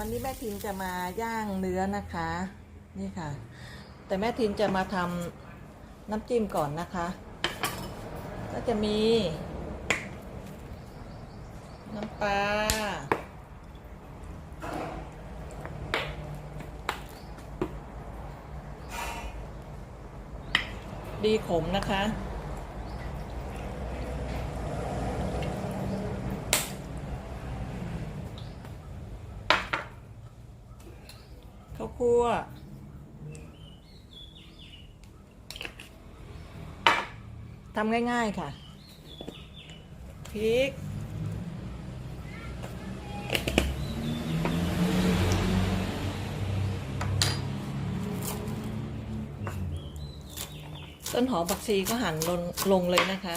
วันนี้แม่ทินจะมาย่างเนื้อนะคะ นี่ค่ะ แต่แม่ทินจะมาทำน้ำจิ้มก่อนนะคะ ก็จะมี น้ำปลาดีขมนะคะ ข้าว คั่ว ทำง่ายๆค่ะพริกต้นหอมผักชีก็หั่นลงลงเลยนะคะ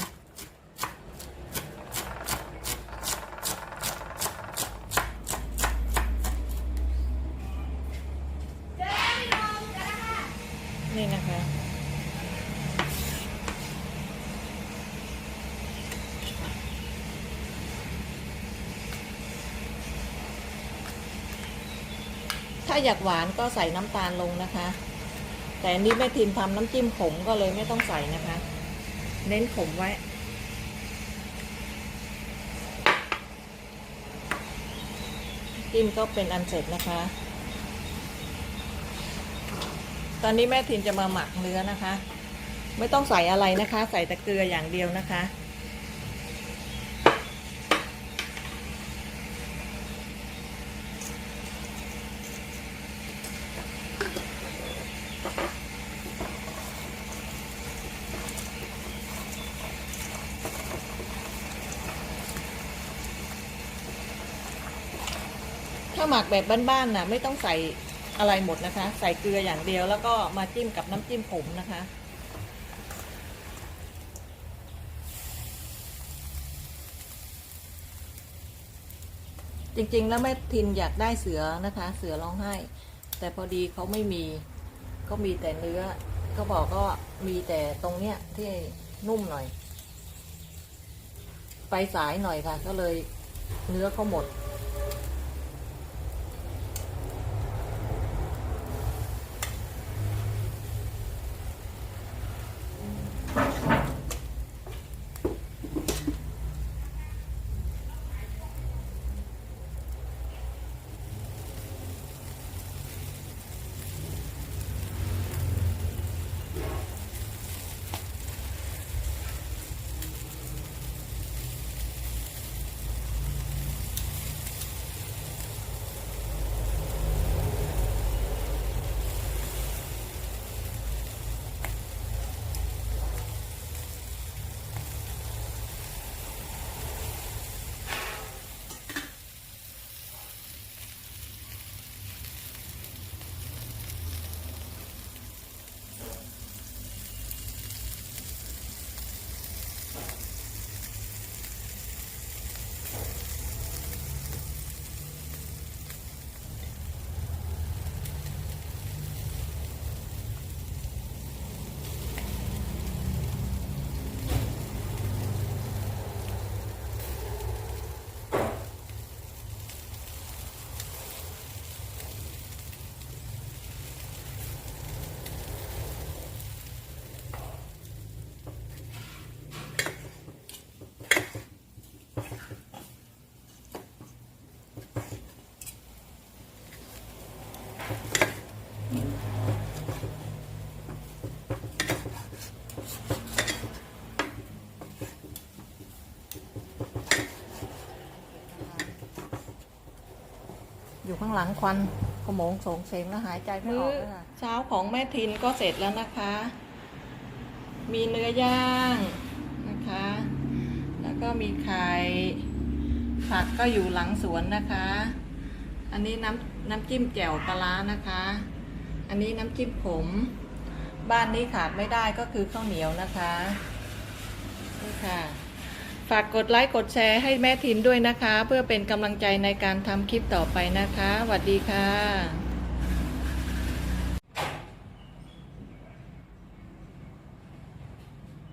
นี่นะคะถ้าอยากหวานก็ใส่น้ำตาลลงนะคะ แต่อันนี้แม่ทินทำน้ำจิ้มขมก็เลยไม่ต้องใส่นะคะ เน้นขมไว้ จิ้มก็เป็นอันเสร็จนะคะ ตอนนี้แม่ทินจะมาหมักเนื้อนะคะ ไม่ต้องใส่อะไรนะคะ ใส่แต่เกลืออย่างเดียวนะคะ ถ้าหมักแบบบ้านๆน่ะ ไม่ต้องใส่ อะไรหมดนะคะ ใส่เกลืออย่างเดียวแล้วก็มาจิ้มกับน้ำจิ้มผมนะคะ จริงๆแล้วแม่ทินอยากได้เสือนะคะ เสือร้องไห้ แต่พอดีเขาไม่มีก็มีแต่เนื้อเขาบอกก็มีแต่ตรงเนี้ยที่นุ่มหน่อย ไปสายหน่อยค่ะ ก็เลยเนื้อเขาหมด อยู่ข้างหลังควันขโมงโสงเสงแล้วหายใจไม่ออกแล้วค่ะเช้าของแม่ทินก็เสร็จแล้วนะคะ มีเนื้อย่างนะคะ แล้วก็มีไข่ผักก็อยู่หลังสวนนะคะ อันนี้น้ำน้ำจิ้มแจ่วปลาร้านะคะ อันนี้น้ำจิ้มขมบ้านนี้ขาดไม่ได้ก็คือข้าวเหนียวนะคะนี่ค่ะ ฝากกดไลค์กดแชร์ให้แม่ทินด้วยนะคะ เพื่อเป็นกำลังใจในการทำคลิปต่อไปนะคะสวัสดีค่ะ